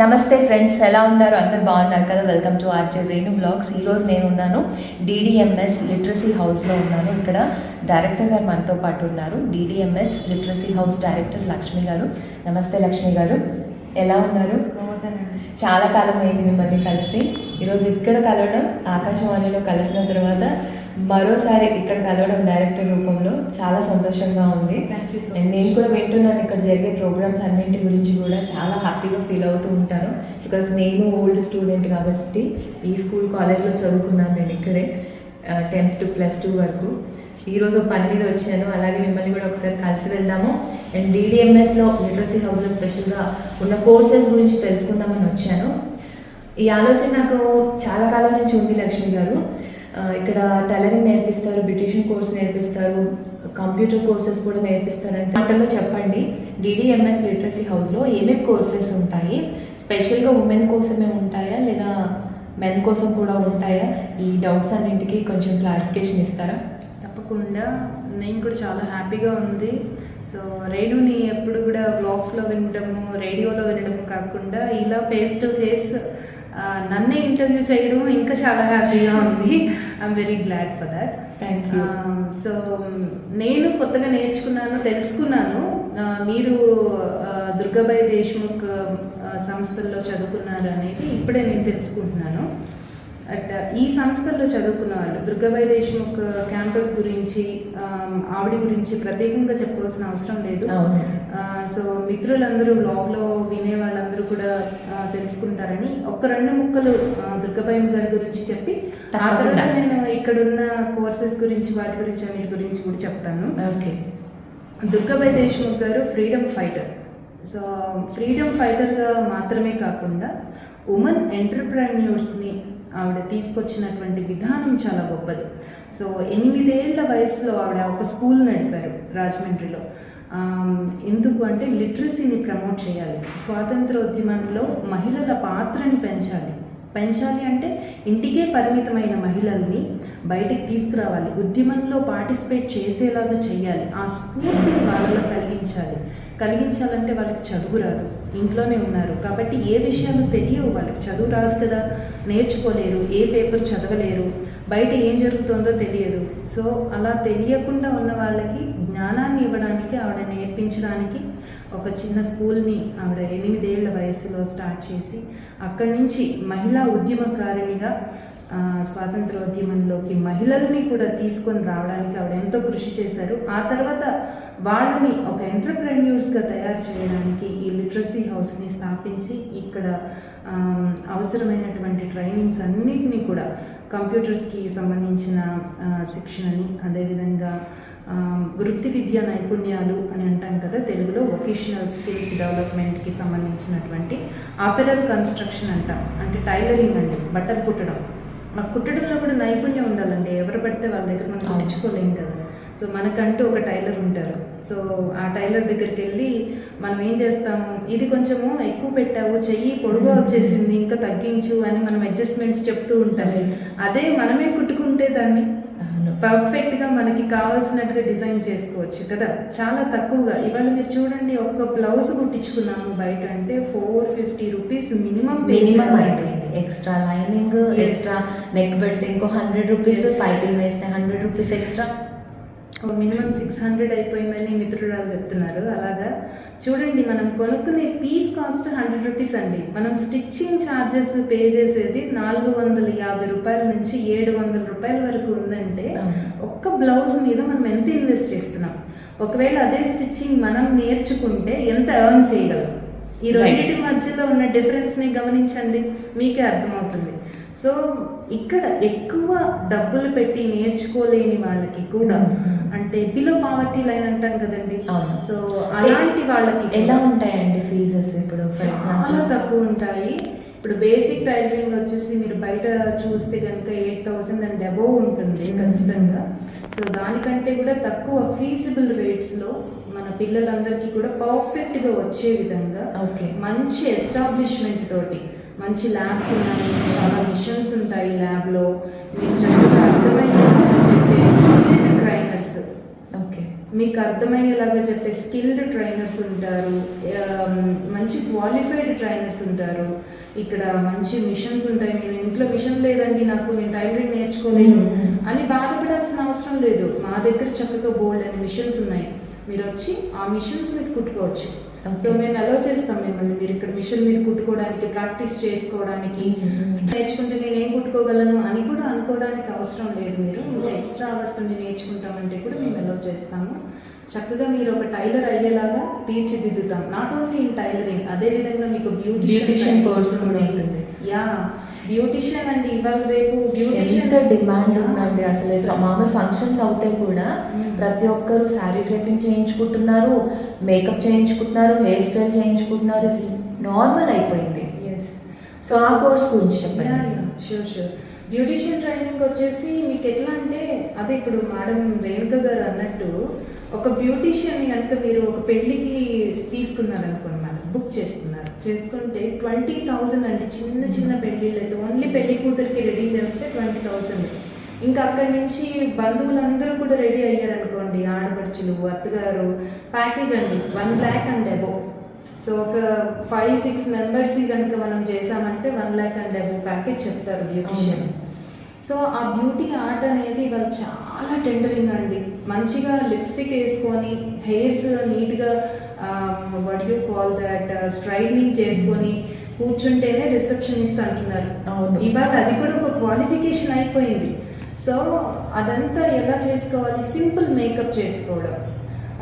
నమస్తే ఫ్రెండ్స్ ఎలా ఉన్నారు? అందరు బాగున్నారు కదా? Welcome to RJ Renu blogs ఈరోజు నేను ఉన్నాను డిడిఎంఎస్ లిటరసీ హౌస్లో ఉన్నాను. ఇక్కడ డైరెక్టర్ గారు మనతో పాటు ఉన్నారు. DDMS literacy house director Lakshmi గారు. నమస్తే లక్ష్మి గారు. ఎలా ఉన్నారు? చాలా కాలం అయింది మిమ్మల్ని కలిసి. ఈరోజు ఇక్కడ కలవడం ఆకాశవాణిలో కలిసిన తర్వాత మరోసారి ఇక్కడ కలవడం డైరెక్టర్ రూపంలో చాలా సంతోషంగా ఉంది. నేను కూడా వింటున్నాను ఇక్కడ జరిగే ప్రోగ్రామ్స్ అన్నింటి గురించి కూడా. చాలా హ్యాపీగా ఫీల్ అవుతూ ఉంటాను. బికాస్ నేను ఓల్డ్ స్టూడెంట్ కాబట్టి ఈ స్కూల్ కాలేజ్లో చదువుకున్నాను నేను ఇక్కడే టెన్త్ టు ప్లస్ టూ వరకు. ఈరోజు పని మీద వచ్చాను. అలాగే మిమ్మల్ని కూడా ఒకసారి కలిసి వెళ్దాము. అండ్ డిడిఎంఎస్లో లిటరసీ హౌస్లో స్పెషల్గా ఉన్న కోర్సెస్ గురించి తెలుసుకుందామని వచ్చాను. ఈ ఆలోచన నాకు చాలా కాలం నుంచి ఉంది లక్ష్మి గారు. ఇక్కడ టైలరింగ్ నేర్పిస్తారు బ్యూటిషియన్ కోర్స్ నేర్పిస్తారు కంప్యూటర్ కోర్సెస్ కూడా నేర్పిస్తారంటే మాటల్లో చెప్పండి. డిడిఎంఎస్ లిటరసీ హౌస్లో ఏమేమి కోర్సెస్ ఉంటాయి? స్పెషల్గా ఉమెన్ కోసమే ఉంటాయా? లేదా మెన్ కోసం కూడా ఉంటాయా? ఈ డౌట్స్ అన్నింటికి కొంచెం క్లారిఫికేషన్ ఇస్తారా? తప్పకుండా. నేను కూడా చాలా హ్యాపీగా ఉంది. సో రేణుని ఎప్పుడు కూడా వ్లాగ్స్లో వినడము రేడియోలో వినడము కాకుండా ఇలా ఫేస్ టు ఫేస్ నన్నే ఇంటర్వ్యూ చేయడం ఇంకా చాలా హ్యాపీగా ఉంది. I'm very glad for that thank you so నేను కొత్తగా నేర్చుకున్నాను తెలుసుకున్నాను. మీరు దుర్గాబాయి దేశ్ముఖ్ సంస్థల్లో చదువుకున్నారు అనేది ఇప్పుడే నేను తెలుసుకుంటున్నాను. అట్ ఈ సంస్థల్లో చదువుకున్న వాళ్ళు దుర్గాబాయి దేశ్ముఖ్ క్యాంపస్ గురించి ఆవిడ గురించి ప్రత్యేకంగా చెప్పవలసిన అవసరం లేదు. సో మిత్రులందరూ బ్లాగ్లో వినే వాళ్ళందరూ కూడా తెలుసుకుంటారని ఒక్క రెండు ముక్కలు దుర్గాబాయి గారి గురించి చెప్పి ఆ తర్వాత. నేను ఇక్కడున్న కోర్సెస్ గురించి వాటి గురించి అన్నిటి గురించి కూడా చెప్తాను. ఓకే. దుర్గాబాయి దేశ్ముఖ్ గారు ఫ్రీడమ్ ఫైటర్. సో ఫ్రీడమ్ ఫైటర్గా మాత్రమే కాకుండా ఉమెన్ ఎంటర్ప్రెన్యూర్స్ని ఆవిడ తీసుకొచ్చినటువంటి విధానం చాలా గొప్పది. సో ఎనిమిదేళ్ళ వయసులో ఆవిడ ఒక స్కూల్ నడిపారు రాజమండ్రిలో. ఎందుకు అంటే లిటరసీని ప్రమోట్ చేయాలి. స్వాతంత్రోద్యమంలో మహిళల పాత్రని పెంచాలి. పెంచాలి అంటే ఇంటికే పరిమితమైన మహిళల్ని బయటికి తీసుకురావాలి. ఉద్యమంలో పార్టిసిపేట్ చేసేలాగా చేయాలి. ఆ స్ఫూర్తిని వాళ్ళలో కలిగించాలి. కలిగించాలంటే వాళ్ళకి చదువు రాదు. ఇంట్లోనే ఉన్నారు. కాబట్టి ఏ విషయాలు తెలియవు. వాళ్ళకి చదువు రాదు కదా. నేర్చుకోలేరు. ఏ పేపర్ చదవలేరు. బయట ఏం జరుగుతుందో తెలియదు. సో అలా తెలియకుండా ఉన్న వాళ్ళకి జ్ఞానాన్ని ఇవ్వడానికి ఆవిడ నేర్పించడానికి ఒక చిన్న స్కూల్ని ఆవిడ ఎనిమిదేళ్ళ వయసులో స్టార్ట్ చేసి అక్కడి నుంచి మహిళా ఉద్యమకారిణిగా స్వాతంత్రోద్యమంలోకి మహిళల్ని కూడా తీసుకొని రావడానికి ఆవిడ ఎంతో కృషి చేశారు. ఆ తర్వాత వాళ్ళని ఒక ఎంటర్ప్రెన్యూర్స్గా తయారు చేయడానికి ఈ లిటరసీ హౌస్ని స్థాపించి ఇక్కడ అవసరమైనటువంటి ట్రైనింగ్స్ అన్నిటినీ కూడా కంప్యూటర్స్కి సంబంధించిన శిక్షణని అదేవిధంగా వృత్తి విద్యా నైపుణ్యాలు అని అంటాం కదా తెలుగులో వొకేషనల్ స్కిల్స్ డెవలప్మెంట్కి సంబంధించినటువంటి ఆపెరల్ కన్స్ట్రక్షన్ అంటాం. అంటే టైలరింగ్ అంటే బట్టలు కుట్టడం. ఆ కుట్టడంలో కూడా నైపుణ్యం ఉండాలండి. ఎవరు పడితే వాళ్ళ దగ్గర మనం. కుట్టించుకోలేం కదా. సో మనకంటూ ఒక టైలర్ ఉంటారు. సో ఆ టైలర్ దగ్గరికి వెళ్ళి మనం ఏం చేస్తాము? ఇది కొంచెము ఎక్కువ పెట్టావు చెయ్యి పొడుగా వచ్చేసింది ఇంకా తగ్గించు అని మనం అడ్జస్ట్మెంట్స్ చెప్తూ ఉంటాం Right. అదే మనమే కుట్టుకుంటే దాన్ని పర్ఫెక్ట్గా మనకి కావాల్సినట్టుగా డిజైన్ చేసుకోవచ్చు కదా? చాలా తక్కువగా. ఇవాళ మీరు చూడండి ఒక్క బ్లౌజ్ కుట్టించుకున్నాము బయట అంటే four fifty rupees minimum minimum అయిపోయింది. Extra lining. ఎక్స్ట్రా నెక్ పెడితే ఇంకో హండ్రెడ్ రూపీస్. పైపింగ్ వేస్తే hundred rupees extra minimum six hundred అయిపోయిందని మిత్రురాలు చెప్తున్నారు. అలాగా? చూడండి మనం కొనుక్కునే పీస్ కాస్ట్ హండ్రెడ్ రూపీస్ అండి. మనం స్టిచ్చింగ్ ఛార్జెస్ పే చేసేది నాలుగు వందల యాభై రూపాయల నుంచి ఏడు వందల రూపాయల వరకు ఉందంటే. ఒక్క బ్లౌజ్ మీద మనం ఎంత ఇన్వెస్ట్ చేస్తున్నాం? ఒకవేళ అదే స్టిచ్చింగ్ మనం నేర్చుకుంటే ఎంత ఎర్న్ చేయగలం? ఈ. రెండింటి మధ్యలో ఉన్న డిఫరెన్స్ని గమనించండి. మీకే అర్థమవుతుంది. సో ఇక్కడ ఎక్కువ డబ్బులు పెట్టి నేర్చుకోలేని వాళ్ళకి కూడా. అంటే బిలో పావర్టీ లైన్ అంటాం కదండి. సో అలాంటి వాళ్ళకి ఎలా ఉంటాయండి ఫీజెస్ ఇప్పుడు చాలా తక్కువ ఉంటాయి ఇప్పుడు బేసిక్ టైలరింగ్ వచ్చేసి మీరు బయట చూస్తే కనుక ఎయిట్ థౌసండ్ అండ్ అబోవ్ ఉంటుంది. ఖచ్చితంగా సో దానికంటే కూడా తక్కువ ఫీజిబుల్ రేట్స్లో మన పిల్లలందరికీ కూడా పర్ఫెక్ట్గా వచ్చే విధంగా ఓకే మంచి ఎస్టాబ్లిష్మెంట్ తోటి మంచి ల్యాబ్స్ ఉన్నాయి చాలా మిషన్స్ ఉంటాయి ల్యాబ్లో. మీరు చక్కగా అర్థమయ్యేలా చెప్పే స్కిల్డ్ ట్రైనర్స్ ఓకే. మీకు అర్థమయ్యేలాగా చెప్పే స్కిల్డ్ ట్రైనర్స్ ఉంటారు. మంచి క్వాలిఫైడ్ ట్రైనర్స్ ఉంటారు. ఇక్కడ మంచి మిషన్స్ ఉంటాయి. మీరు ఇంట్లో మిషన్ లేదండి నాకు నేను టైలరింగ్ నేర్చుకోలేను. అని బాధపడాల్సిన అవసరం లేదు. మా దగ్గర చక్కగా బోల్డ్ అని మిషన్స్ ఉన్నాయి. మీరు వచ్చి ఆ మిషన్స్ మీద కుట్టుకోవచ్చు. సో మేము అలో చేస్తాం మిమ్మల్ని. మీరు ఇక్కడ మిషన్ మీద కుట్టుకోవడానికి ప్రాక్టీస్ చేసుకోవడానికి. మ్మ్. నేర్చుకుంటే నేను ఏం కుట్టుకోగలను అని కూడా అనుకోవడానికి అవసరం లేదు మీరు. ఇంకా ఎక్స్ట్రా అవర్స్ ఉండి నేర్చుకుంటామంటే కూడా మేము అలౌ చేస్తాము. చక్కగా మీరు ఒక టైలర్ అయ్యేలాగా తీర్చిదిద్దుతాం. నాట్ ఓన్లీ ఇన్ టైలరింగ్ అదే విధంగా మీకు బ్యూటిషియన్ course కూడా ఉంటుంది. యా బ్యూటిషియన్ అండి ఇవాళ రేపు ఎంత డిమాండ్ ఉందండి అసలు? మామూలు ఫంక్షన్స్ అవుతే కూడా Mm. ప్రతి ఒక్కరు శారీ డ్రైపింగ్ చేయించుకుంటున్నారు మేకప్ చేయించుకుంటున్నారు హెయిర్ స్టైల్ చేయించుకుంటున్నారు. నార్మల్ అయిపోయింది. ఎస్ సో ఆ కోర్స్ గురించి చెప్పండి. షూర్ షూర్ బ్యూటిషియన్ ట్రైనింగ్ వచ్చేసి మీకు ఎట్లా అంటే అదే ఇప్పుడు మేడం రేణుక గారు అన్నట్టు ఒక బ్యూటిషియన్ని కనుక మీరు ఒక పెళ్ళికి తీసుకున్నారనుకోండి మేడం బుక్ చేసుకున్నారు. చేసుకుంటే ట్వంటీ థౌజండ్ అండి చిన్న చిన్న పెళ్ళిళ్ళు అయితే ఓన్లీ పెళ్ళి కూతురికి రెడీ చేస్తే ట్వంటీ థౌజండ్ ఇంకా అక్కడి నుంచి బంధువులందరూ కూడా రెడీ అయ్యారనుకోండి ఆడపడుచులు అత్తగారు ప్యాకేజ్ అండి one lakh and above. So ఒక ఫైవ్ సిక్స్ మెంబర్స్ కనుక మనం చేసామంటే one lakh and above package చెప్తారు బ్యూటిషియన్. సో ఆ బ్యూటీ ఆర్ట్ అనేది వాళ్ళు చాలా టెండరింగ్ అండి. మంచిగా లిప్స్టిక్ వేసుకొని హెయిర్స్ నీట్గా what you call that straightening చేసుకొని కూర్చుంటేనే రిసెప్షనిస్ట్ అంటున్నారు. ఇవాళ అది కూడా ఒక క్వాలిఫికేషన్ అయిపోయింది. సో అదంతా ఎలా చేసుకోవాలి? సింపుల్ మేకప్ చేసుకోవడం.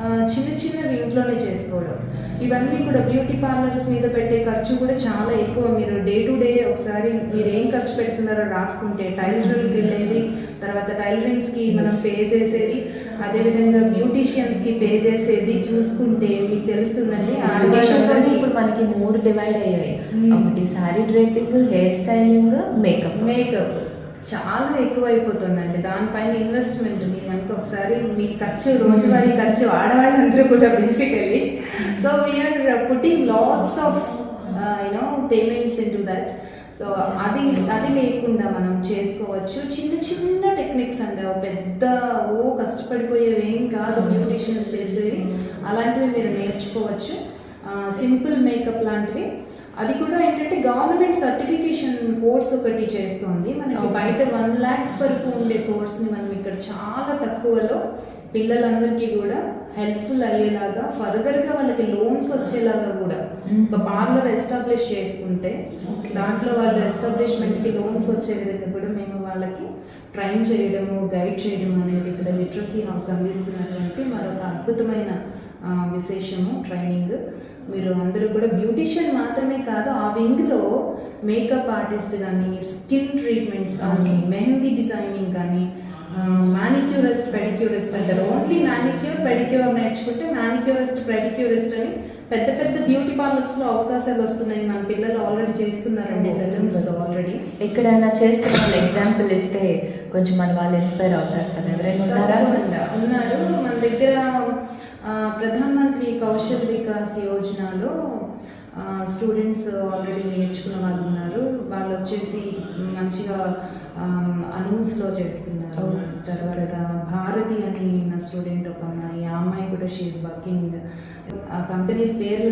చిన్న చిన్నవి ఇంట్లోనే చేసుకోవడం. ఇవన్నీ కూడా బ్యూటీ పార్లర్స్ మీద పెట్టే ఖర్చు కూడా చాలా ఎక్కువ. మీరు డే టు డే ఒకసారి మీరు ఏం ఖర్చు పెడుతున్నారో రాసుకుంటే టైలర్కి వెళ్ళేది తర్వాత టైలరింగ్స్కి మనం పే చేసేది అదేవిధంగా బ్యూటీషియన్స్కి పే చేసేది చూసుకుంటే మీకు తెలుస్తుందండి. ఇప్పుడు మనకి మూడు డివైడ్ అయ్యాయి. మ్మ్. ఒకటి sari draping hair styling makeup. Makeup. చాలా ఎక్కువైపోతుందండి. దానిపైన ఇన్వెస్ట్మెంట్ మీరు కనుక ఒకసారి మీ ఖర్చు రోజువారీ ఖర్చు ఆడవాళ్ళందరూ కూడా basically so we're putting lots of you know payments into that so అది అది లేకుండా మనం చేసుకోవచ్చు. చిన్న చిన్న టెక్నిక్స్ అండి. పెద్ద ఓ కష్టపడిపోయేవి ఏం కాదు బ్యూటిషియన్స్ చేసేవి. అలాంటివి మీరు నేర్చుకోవచ్చు. Uh, సింపుల్ మేకప్ లాంటివి. అది కూడా ఏంటంటే గవర్నమెంట్ సర్టిఫికేషన్ కోర్స్ ఒకటి చేస్తోంది మనకి. బయట వన్ ల్యాక్ వరకు ఉండే కోర్స్ని మనం ఇక్కడ చాలా తక్కువలో పిల్లలందరికీ కూడా హెల్ప్ఫుల్ అయ్యేలాగా ఫర్దర్గా వాళ్ళకి లోన్స్ వచ్చేలాగా కూడా. ఒక పార్లర్ ఎస్టాబ్లిష్ చేసుకుంటే. దాంట్లో వాళ్ళు ఎస్టాబ్లిష్మెంట్కి లోన్స్ వచ్చే విధంగా కూడా మేము వాళ్ళకి ట్రైన్ చేయడము గైడ్ చేయడం అనేది ఇక్కడ లిటరసీ హౌస్ అందిస్తున్నటువంటి మరొక అద్భుతమైన విశేషము ట్రైనింగ్ మీరు అందరూ కూడా బ్యూటిషియన్ మాత్రమే కాదు ఆ వింగ్లో మేకప్ ఆర్టిస్ట్ కానీ స్కిన్ ట్రీట్మెంట్స్ కానీ. మెహందీ డిజైనింగ్ కానీ మానిక్యూరిస్ట్ పెడిక్యూరిస్ట్ అంటారు. ఓన్లీ మానిక్యూర్ పెడిక్యూర్ నేర్చుకుంటే మానిక్యూరిస్ట్ పెడిక్యూరిస్ట్ అని పెద్ద పెద్ద బ్యూటీ పార్లర్స్లో అవకాశాలు వస్తున్నాయి. మన పిల్లలు ఆల్రెడీ చేస్తున్నారండి సెలూన్స్లో. ఆల్రెడీ. ఎక్కడైనా చేస్తున్న వాళ్ళు ఎగ్జాంపుల్ ఇస్తే కొంచెం మన వాళ్ళు ఇన్స్పైర్ అవుతారు కదా. ఎవరైనా ఉన్నారు. మన దగ్గర ఆ, ప్రధాన్ మంత్రి కౌశల్ వికాస్ యోజనలో స్టూడెంట్స్ ఆల్రెడీ నేర్చుకున్న వాళ్ళు ఉన్నారు. వాళ్ళు వచ్చేసి మంచిగా అనూస్లో చేస్తున్నారు. తర్వాత భారతి అని నా స్టూడెంట్ ఒక అమ్మాయి ఆ అమ్మాయి కూడా షీఈ్ వర్కింగ్ ఆ కంపెనీస్ పేర్లు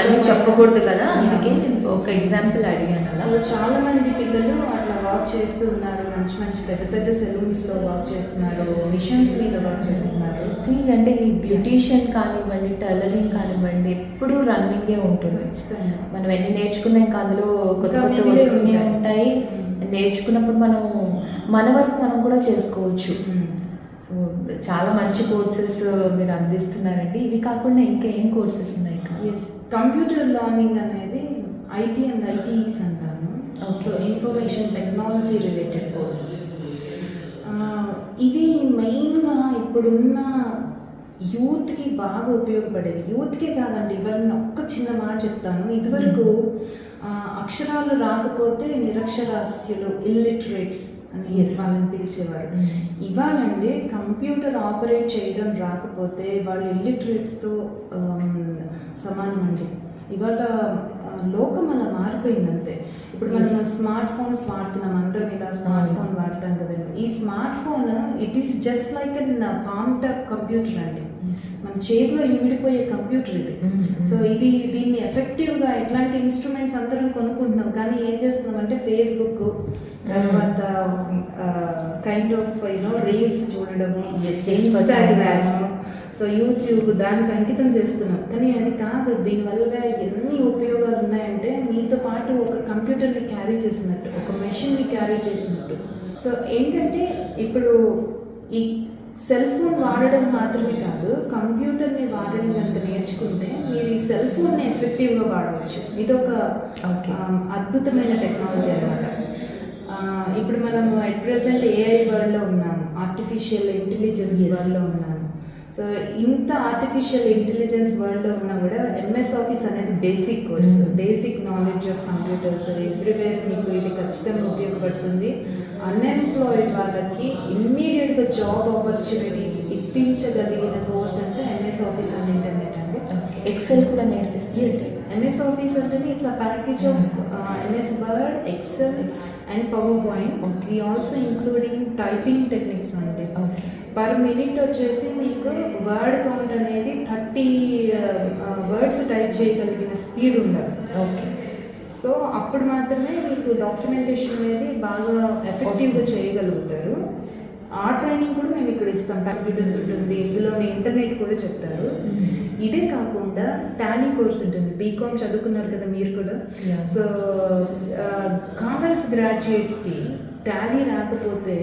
అన్ని చెప్పకూడదు కదా. అందుకే నేను ఒక ఎగ్జాంపుల్ అడిగాను సో చాలా మంది పిల్లలు అట్లా వర్క్ చేస్తూ ఉన్నారు. మంచి మంచి పెద్ద పెద్ద సెలూన్స్లో వర్క్ చేస్తున్నారు. మిషన్స్ మీద వర్క్ చేస్తున్నారు. అంటే ఈ బ్యూటీషియన్ కానివ్వండి టైలరింగ్ కానివ్వండి ఎప్పుడూ రన్నింగే ఉంటుంది. మనం ఎన్ని నేర్చుకున్నా అందులో కొత్త కొత్త వస్తూనే ఉంటాయి. ఉంటాయి నేర్చుకున్నప్పుడు మనం మన వరకు మనం కూడా చేసుకోవచ్చు. సో చాలా మంచి కోర్సెస్ మీరు అందిస్తున్నారండి. ఇవి కాకుండా ఇంకా ఏం కోర్సెస్ ఉన్నాయి ఇక్కడ? ఎస్ కంప్యూటర్ లర్నింగ్ అనేది IT and ITES Okay. So information technology related courses ఇవి మెయిన్గా ఇప్పుడున్న యూత్కి బాగా ఉపయోగపడేవి. యూత్కే కాదండి ఇవాళ నేను ఒక్క చిన్న మాట చెప్తాను. ఇదివరకు అక్షరాలు రాకపోతే నిరక్షరాస్యులు ఇల్లిటరేట్స్ అని. వాళ్ళని పిలిచేవారు. Mm. ఇవాళండి కంప్యూటర్ ఆపరేట్ చేయడం రాకపోతే వాళ్ళు ఇల్లిటరేట్స్తో సమానం అండి ఇవాళ లోకం అలా మారిపోయింది అంతే ఇప్పుడు మనం. స్మార్ట్ ఫోన్స్ వాడుతున్నాం అందరం ఇలా స్మార్ట్ ఫోన్ వాడతాం కదండి ఈ smart phone it is just like an palm top computer అండి. మన చేతిలో ఇమిడిపోయే కంప్యూటర్ ఇది. సో ఇది దీన్ని ఎఫెక్టివ్గా ఇట్లాంటి ఇన్స్ట్రుమెంట్స్ అందరం కొనుక్కుంటున్నాం కానీ ఏం చేస్తున్నాం అంటే ఫేస్బుక్ తర్వాత kind of you know reels చూడడము ఇన్స్టాగ్రామ్. సో యూట్యూబ్ దానికి అంకితం చేస్తున్నాం. కానీ అది కాదు దీనివల్ల ఎన్ని ఉపయోగాలు ఉన్నాయంటే మీతో పాటు ఒక కంప్యూటర్ని క్యారీ చేసినట్టు ఒక మెషిన్ని క్యారీ చేసినట్టు. సో ఏంటంటే ఇప్పుడు ఈ సెల్ ఫోన్ వాడడం మాత్రమే కాదు కంప్యూటర్ని వాడడం కనుక నేర్చుకుంటే మీరు ఈ సెల్ ఫోన్ని ఎఫెక్టివ్గా వాడవచ్చు. ఇది ఒక. అద్భుతమైన టెక్నాలజీ అనమాట ఇప్పుడు మనము అట్ ప్రెసెంట్ ఏఐ వరల్డ్లో ఉన్నాము ఆర్టిఫిషియల్ ఇంటెలిజెన్స్. వరల్డ్లో ఉన్నాము సో ఇంత ఆర్టిఫిషియల్ ఇంటెలిజెన్స్ వరల్డ్లో ఉన్నా కూడా ఎంఎస్ ఆఫీస్ అనేది basic course. Basic knowledge of computers everywhere మీకు ఇది ఖచ్చితంగా ఉపయోగపడుతుంది. అన్ఎంప్లాయిడ్ వాళ్ళకి ఇమ్మీడియట్గా జాబ్ ఆపర్చునిటీస్ ఇప్పించగలిగిన కోర్స్ అంటే ఎంఎస్ ఆఫీస్ అండ్ ఇంటర్నెట్ అండి. ఎక్సెల్ కూడా నేర్పిస్తుంది. ఎస్ ఎంఎస్ ఆఫీస్ అంటేనే it's a package of MS word excel and PowerPoint we also including typing techniques అండి. ఓకే పర్ మినిట్ వచ్చేసి మీకు వర్డ్ కౌంట్ అనేది థర్టీ వర్డ్స్ టైప్ చేయగలిగిన స్పీడ్ ఉండాలి ఓకే. సో అప్పుడు మాత్రమే మీకు డాక్యుమెంటేషన్ అనేది బాగా ఎఫెక్టివ్గా చేయగలుగుతారు. ఆ ట్రైనింగ్ కూడా మేము ఇక్కడ ఇస్తాం. కంప్యూటర్స్ ఉంటుంది ఇందులోనే ఇంటర్నెట్ కూడా చెప్తారు. ఇదే కాకుండా టాలీ కోర్స్ ఉంటుంది. బీకామ్ చదువుకున్నారు కదా మీరు కూడా. సో కామర్స్ గ్రాడ్యుయేట్స్కి టాలీ రాకపోతే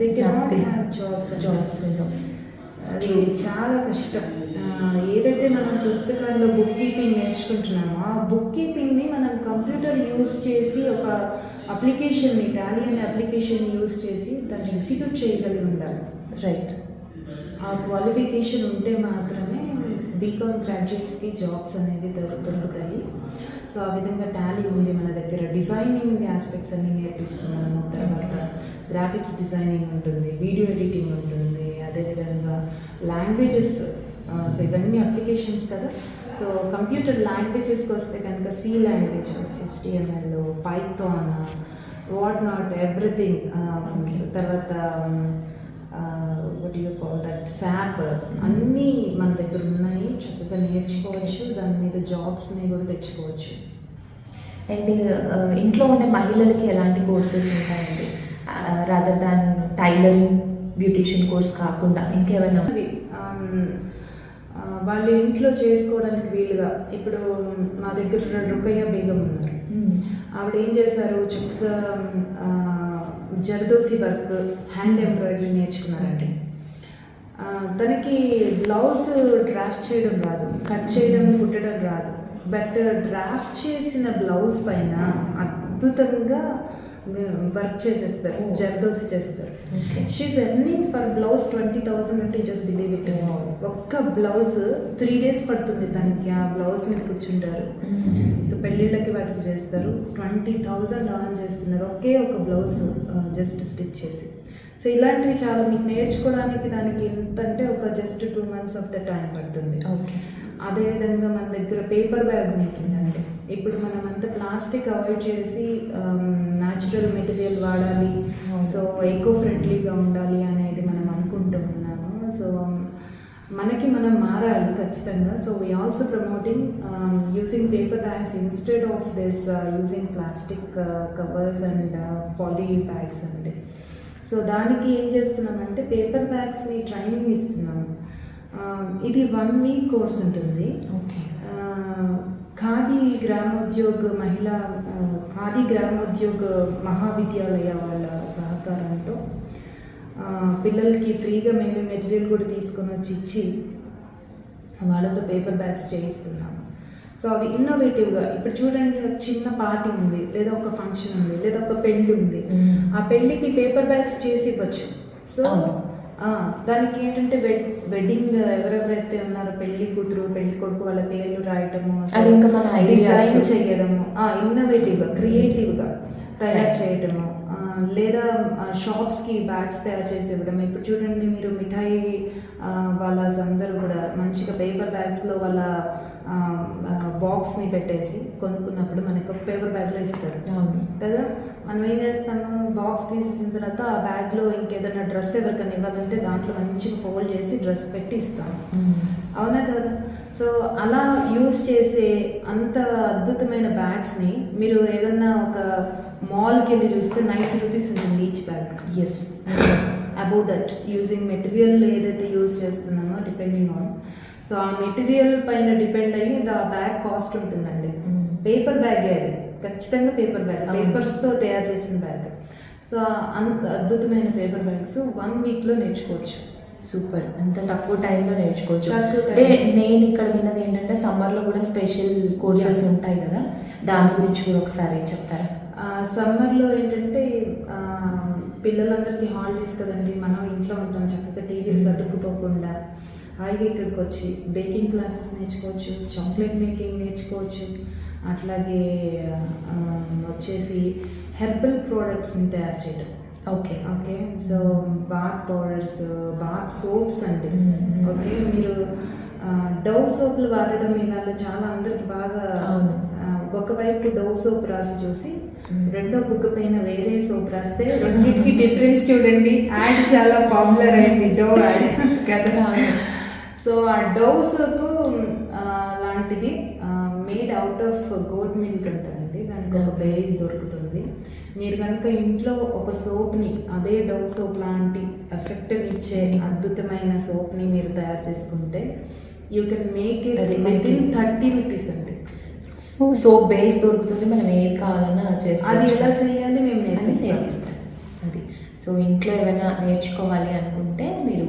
దగ్గర. జాబ్స్ జాబ్స్ ఉండవు అది చాలా కష్టం. ఏదైతే మనం పుస్తకాల్లో బుక్ కీపింగ్ నేర్చుకుంటున్నామో ఆ బుక్ కీపింగ్ని మనం కంప్యూటర్ యూజ్ చేసి ఒక అప్లికేషన్ని టాలీ అనే అప్లికేషన్ యూజ్ చేసి దాన్ని ఎగ్జిక్యూట్ చేయగలిగి ఉండాలి. రైట్ ఆ క్వాలిఫికేషన్ ఉంటే మాత్రమే బీకామ్ గ్రాడ్యుయేట్స్కి జాబ్స్ అనేవి దొరు- దొరుకుతాయి. సో ఆ విధంగా టాలీ ఉంది మన దగ్గర. డిజైనింగ్ ఆస్పెక్ట్స్ అన్ని నేర్పిస్తున్నాము. తర్వాత గ్రాఫిక్స్ డిజైనింగ్ ఉంటుంది వీడియో ఎడిటింగ్ ఉంటుంది అదేవిధంగా లాంగ్వేజెస్ సో ఇవన్నీ అప్లికేషన్స్ కదా. సో కంప్యూటర్ లాంగ్వేజెస్కి వస్తే కనుక C language HTML python what not everything తర్వాత what you call that SAP అన్నీ మన దగ్గర ఉన్నాయి చక్కగా నేర్చుకోవచ్చు దాని మీద జాబ్స్ని కూడా తెచ్చుకోవచ్చు. అండ్ ఇంట్లో ఉండే మహిళలకి ఎలాంటి కోర్సెస్ ఉంటాయండి? Rather than tailoring beautician course కాకుండా ఇంకేమైనా ఆమ్, ఆ, వాళ్ళు ఇంట్లో చేసుకోవడానికి వీలుగా ఇప్పుడు మా దగ్గర రుకయ్య బేగం ఉన్నారు. ఆవిడ ఏం చేశారు? చక్కగా ఆ, జర్దోసి వర్క్ హ్యాండ్ ఎంబ్రాయిడరీ నేర్చుకున్నారండి. తనకి బ్లౌజ్ డ్రాఫ్ట్ చేయడం రాదు కట్ చేయడం కుట్టడం రాదు. బట్ డ్రాఫ్ట్ చేసిన బ్లౌజ్ పైన అద్భుతంగా వర్క్ చేసేస్తారు. జర్దోసి చేస్తారు. She's earning for blouse twenty thousand అంటే జస్ట్ బిలీవ్ ఇట్. ఒక్క బ్లౌజ్ త్రీ డేస్ పడుతుంది తనకి ఆ బ్లౌజ్ మీద కూర్చుంటారు. సో పెళ్ళిళ్ళకి వాటికి చేస్తారు. ట్వంటీ థౌజండ్ అర్న్ చేస్తున్నారు. ఒకే ఒక బ్లౌజ్ జస్ట్ స్టిచ్ చేసి. సో ఇలాంటివి చాలా మీకు నేర్చుకోవడానికి దానికి ఎంత అంటే ఒక just two months of the time పడుతుంది. ఓకే అదేవిధంగా మన దగ్గర పేపర్ బ్యాగ్ ఉంటుందండి ఇప్పుడు మనం అంతా ప్లాస్టిక్ అవాయిడ్ చేసి న్యాచురల్ మెటీరియల్ వాడాలి. సో ఎకో ఫ్రెండ్లీగా ఉండాలి అనేది మనం అనుకుంటూ ఉన్నాము. సో మనకి మనం మారాలి ఖచ్చితంగా. So we also promoting using paper bags instead of this using plastic covers and poly bags అండి సో దానికి ఏం చేస్తున్నామంటే పేపర్ బ్యాగ్స్ని ట్రైనింగ్ ఇస్తున్నాము. ఇది వన్ వీక్ కోర్స్ ఉంటుంది. ఓకే. ఖాదీ గ్రామోద్యోగ్ మహిళా ఖాదీ గ్రామోద్యోగ్ మహావిద్యాలయ వాళ్ళ సహకారంతో పిల్లలకి ఫ్రీగా మేమే మెటీరియల్ కూడా తీసుకొని వచ్చి ఇచ్చి వాళ్ళతో పేపర్ బ్యాగ్స్ చేయిస్తున్నాము. సో అవి ఇన్నోవేటివ్గా ఇప్పుడు చూడండి ఒక చిన్న పార్టీ ఉంది లేదా ఒక ఫంక్షన్ ఉంది లేదా ఒక పెళ్ళి ఉంది. ఆ పెళ్ళికి పేపర్ బ్యాగ్స్ చేసి ఇవ్వచ్చు. సో దానికి ఏంటంటే వెడ్ వెడ్డింగ్ ఎవరెవరైతే ఉన్నారో పెళ్ళి కూతురు పెళ్ళి కొడుకు వాళ్ళ పేర్లు రాయటము అది ఇంకా మన ideas. డిజైన్ చేయడము ఇన్నోవేటివ్గా క్రియేటివ్గా తయారు చేయడము ఆ, లేదా షాప్స్కి బ్యాగ్స్ తయారు చేసి ఇవ్వడం ఇప్పుడు చూడండి మీరు మిఠాయి వాళ్ళ అందరూ కూడా మంచిగా పేపర్ బ్యాగ్స్లో వాళ్ళ బాక్స్ని పెట్టేసి కొనుక్కున్నప్పుడు మనకు పేపర్ బ్యాగ్లో ఇస్తారు. కదా? మనం ఏం చేస్తాము? బాక్స్ తీసేసిన తర్వాత ఆ బ్యాగ్లో ఇంకేదైనా డ్రెస్ ఎవరికైనా ఇవ్వాలంటే దాంట్లో మంచిగా ఫోల్డ్ చేసి డ్రెస్ పెట్టి ఇస్తాము. మ్మ్. అవునా కదా? సో అలా యూస్ చేసే అంత అద్భుతమైన బ్యాగ్స్ని మీరు ఏదన్నా ఒక మాల్కి వెళ్ళి చూస్తే నైంటీ రూపీస్ ఉంటుంది each bag as above that using material ఏదైతే యూజ్ చేస్తున్నామో డిపెండింగ్ ఆన్ సో ఆ మెటీరియల్ పైన డిపెండ్ అయ్యి ఆ బ్యాగ్ కాస్ట్ ఉంటుందండి. పేపర్ బ్యాగ్ అది. ఖచ్చితంగా పేపర్ బ్యాగ్. పేపర్స్తో తయారు చేసిన బ్యాగ్ సో అంత అద్భుతమైన పేపర్ బ్యాగ్స్ వన్ వీక్లో నేర్చుకోవచ్చు. సూపర్ అంత తక్కువ టైంలో నేర్చుకోవచ్చు. అంటే. నేను ఇక్కడ విన్నది ఏంటంటే సమ్మర్లో కూడా స్పెషల్ కోర్సెస్. ఉంటాయి కదా దాని గురించి కూడా ఒకసారి చెప్తారా? సమ్మర్లో ఏంటంటే పిల్లలందరికీ హాలిడేస్ కదండి మనం ఇంట్లో ఉంటాం చక్కగా టీవీలు కతుక్కుపోకుండా హాయిగా ఇక్కడికి వచ్చి బేకింగ్ క్లాసెస్ నేర్చుకోవచ్చు చాక్లెట్ మేకింగ్ నేర్చుకోవచ్చు అట్లాగే వచ్చేసి హెర్బల్ ప్రోడక్ట్స్ని తయారు చేయడం okay. Okay? So bath powders bath soaps అండి. ఓకే? మీరు డవ్ సోపులు వాడడం మీ వల్ల చాలా అందరికి బాగా ఒకవైపు డవ్ సోప్ రాసి చూసి. రెండో బుక్ పైన వేరే సోప్ రాస్తే రెండింటికి డిఫరెన్స్ చూడండి యాడ్ చాలా పాపులర్ అయింది డవ్ యాడ్ కదా. సో ఆ డవ్ సోప్ లాంటిది made out of goat milk అంటారండి దానికి ఒక. బేస్ దొరుకుతుంది మీరు కనుక ఇంట్లో ఒక సోప్ని అదే డవ్ సోప్ లాంటి ఎఫెక్ట్ని ఇచ్చే అద్భుతమైన సోప్ని మీరు తయారు చేసుకుంటే you can make it with in thirty rupees అండి సోప్ బేస్ దొరుకుతుంది మనం ఏది కావాలన్నా అది చేసుకోవచ్చు ఎలా చేయాలి మేము నేర్పిస్తాం. అది. సో ఇంట్లో ఏమైనా నేర్చుకోవాలి అనుకుంటే మీరు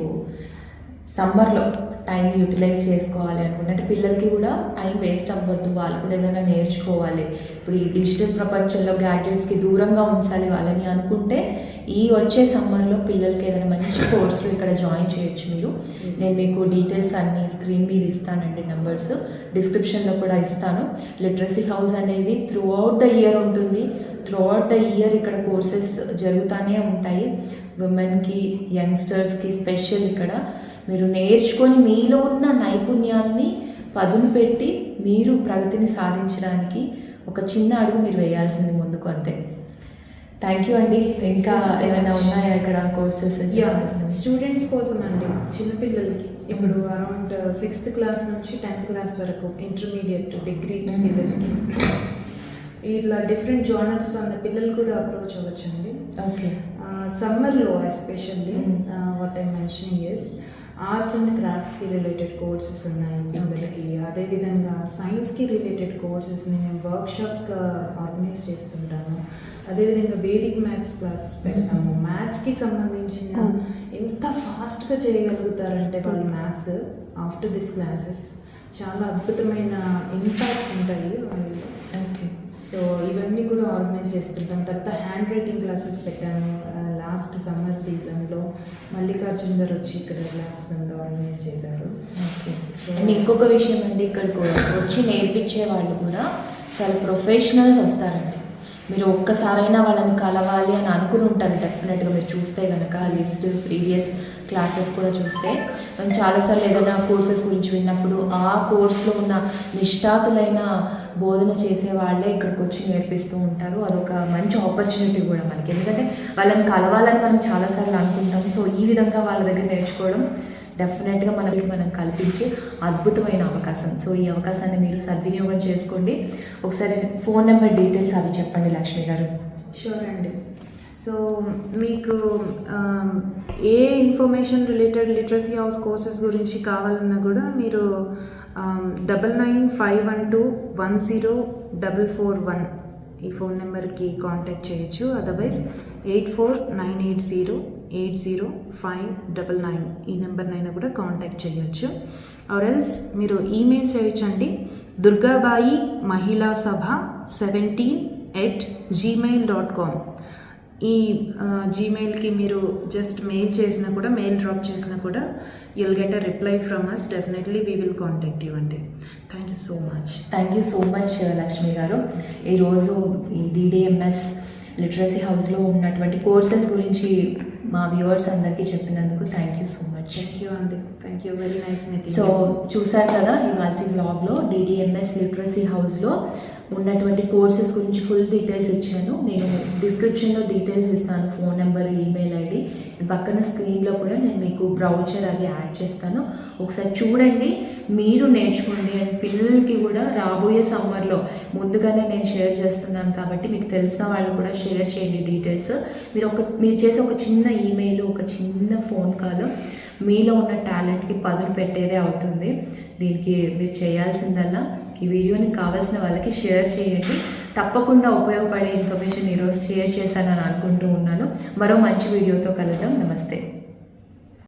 సమ్మర్లో టైం యూటిలైజ్ చేసుకోవాలి అనుకుంటే అంటే పిల్లలకి కూడా టైం వేస్ట్ అవ్వద్దు. వాళ్ళు కూడా ఏదైనా నేర్చుకోవాలి. ఇప్పుడు ఈ డిజిటల్ ప్రపంచంలో గ్యాడ్జెట్స్కి దూరంగా ఉంచాలి వాళ్ళని అనుకుంటే ఈ వచ్చే సమ్మర్లో పిల్లలకి ఏదైనా మంచి కోర్సులు ఇక్కడ జాయిన్ చేయొచ్చు మీరు. నేను మీకు డీటెయిల్స్ అన్ని స్క్రీన్ మీద ఇస్తానండి నెంబర్స్ డిస్క్రిప్షన్లో కూడా ఇస్తాను. లిటరసీ హౌస్ అనేది త్రూ అవుట్ ద ఇయర్ ఉంటుంది. త్రూ అవుట్ ద ఇయర్ ఇక్కడ కోర్సెస్ జరుగుతూనే ఉంటాయి. ఉమెన్కి యంగ్స్టర్స్కి స్పెషల్ ఇక్కడ. మీరు నేర్చుకొని మీలో ఉన్న నైపుణ్యాలని పదును పెట్టి మీరు ప్రగతిని సాధించడానికి ఒక చిన్న అడుగు మీరు వేయాల్సింది ముందుకు అంతే. థ్యాంక్ యూ అండి. ఇంకా ఏమైనా. ఉన్నాయా ఇక్కడ కోర్సెస్ స్టూడెంట్స్ కోసం అండి చిన్నపిల్లలకి ఇప్పుడు అరౌండ్ సిక్స్త్ క్లాస్ నుంచి టెన్త్ క్లాస్ వరకు ఇంటర్మీడియట్ డిగ్రీ. పిల్లలకి. ఇట్లా డిఫరెంట్ జానర్స్లో ఉన్న పిల్లలు కూడా అప్రోచ్ అవ్వచ్చు అండి ఓకే సమ్మర్లో especially. What I mentioning is arts and క్రాఫ్ట్స్కి related courses ఉన్నాయి పిల్లలకి అదేవిధంగా సైన్స్కి రిలేటెడ్ కోర్సెస్ని మేము వర్క్షాప్స్గా ఆర్గనైజ్ చేస్తుంటాము. అదేవిధంగా వేదిక్ మ్యాథ్స్ క్లాసెస్ పెడతాము. మ్యాథ్స్కి సంబంధించిన Mm. ఎంత ఫాస్ట్గా చేయగలుగుతారంటే వాళ్ళు మ్యాథ్స్ ఆఫ్టర్ దిస్ క్లాసెస్ చాలా అద్భుతమైన ఇంపాక్ట్స్ ఉంటాయి. వాళ్ళు ఓకే సో ఇవన్నీ కూడా ఆర్గనైజ్ చేస్తుంటాం. తర్వాత హ్యాండ్ రైటింగ్ క్లాసెస్ పెట్టాను లాస్ట్ సమ్మర్ సీజన్లో మల్లికార్జున్ గారు వచ్చి ఇక్కడ క్లాసెస్ అంతా ఆర్గనైజ్ చేశారు. ఓకే. So- అండ్ ఇంకొక విషయం అండి ఇక్కడికి వచ్చి నేర్పించే వాళ్ళు కూడా చాలా ప్రొఫెషనల్స్ వస్తారండి. మీరు ఒక్కసారైనా వాళ్ళని కలవాలి అని అనుకుని ఉంటారు డెఫినెట్గా మీరు చూస్తే కనుక లిస్ట్ ప్రీవియస్ క్లాసెస్ కూడా చూస్తే. మనం చాలాసార్లు ఏదైనా కోర్సెస్ గురించి విన్నప్పుడు ఆ కోర్స్లో ఉన్న నిష్ఠాతులైన బోధన చేసే వాళ్ళే ఇక్కడికి వచ్చి నేర్పిస్తూ ఉంటారు. అదొక మంచి ఆపర్చునిటీ కూడా మనకి. ఎందుకంటే వాళ్ళని కలవాలని మనం చాలాసార్లు అనుకుంటాం. సో ఈ విధంగా వాళ్ళ దగ్గర నేర్చుకోవడం డెఫినెట్గా మనకి మనం కల్పించే అద్భుతమైన అవకాశం. సో ఈ అవకాశాన్ని మీరు సద్వినియోగం చేసుకోండి. ఒకసారి ఫోన్ నెంబర్ డీటెయిల్స్ అవి చెప్పండి లక్ష్మి గారు. షూర్ అండి. సో మీకు ఏ information related literacy house courses గురించి కావాలన్నా కూడా మీరు double nine five one two one zero double four one ఈ ఫోన్ నెంబర్కి కాంటాక్ట్ చేయొచ్చు. Otherwise eight four nine eight zero eight zero five double nine ఈ నెంబర్నైనా కూడా కాంటాక్ట్ చేయొచ్చు. ఆర్ ఎల్స్ మీరు ఈమెయిల్ చేయొచ్చండి. Durgabai Mahila Sabha seventeen at Gmail dot com ఈ జీమెయిల్కి మీరు జస్ట్ మెయిల్ చేసినా కూడా మెయిల్ డ్రాప్ చేసినా కూడా you'll get a reply from us definitely we will contact you అండి. Thank you so much thank you so much Lakshmi garu. ఈరోజు ఈ డిడిఎంఎస్ లిటరసీ హౌస్లో ఉన్నటువంటి కోర్సెస్ గురించి మా వ్యూవర్స్ అందరికీ చెప్పినందుకు thank you so much thank you అండి thank you very nice meeting so చూసారు కదా ఇవాళ వ్లాగ్లో డిడిఎంఎస్ లిటరసీ హౌస్లో ఉన్నటువంటి కోర్సెస్ గురించి ఫుల్ డీటెయిల్స్ ఇచ్చాను. నేను డిస్క్రిప్షన్లో డీటెయిల్స్ ఇస్తాను ఫోన్ నెంబర్ ఈమెయిల్ ఐడి. పక్కన స్క్రీన్లో కూడా నేను మీకు బ్రౌచర్ అది యాడ్ చేస్తాను. ఒకసారి చూడండి మీరు నేర్చుకోండి అండ్ పిల్లలకి కూడా రాబోయే సమ్మర్లో ముందుగానే నేను షేర్ చేస్తున్నాను కాబట్టి మీకు తెలిసిన వాళ్ళు కూడా షేర్ చేయండి డీటెయిల్స్. మీరు ఒక మీరు చేసే ఒక చిన్న ఈమెయిల్ ఒక చిన్న ఫోన్ కాల్ మీలో ఉన్న టాలెంట్కి పదులు పెట్టేదే అవుతుంది. దీనికి మీరు చేయాల్సిందల్లా ఈ వీడియోని కావాల్సిన వాళ్ళకి షేర్ చేయండి. తప్పకుండా ఉపయోగపడే ఇన్ఫర్మేషన్ ఈరోజు షేర్ చేశానని అనుకుంటూ ఉన్నాను. మరో మంచి వీడియోతో కలుద్దాం. నమస్తే.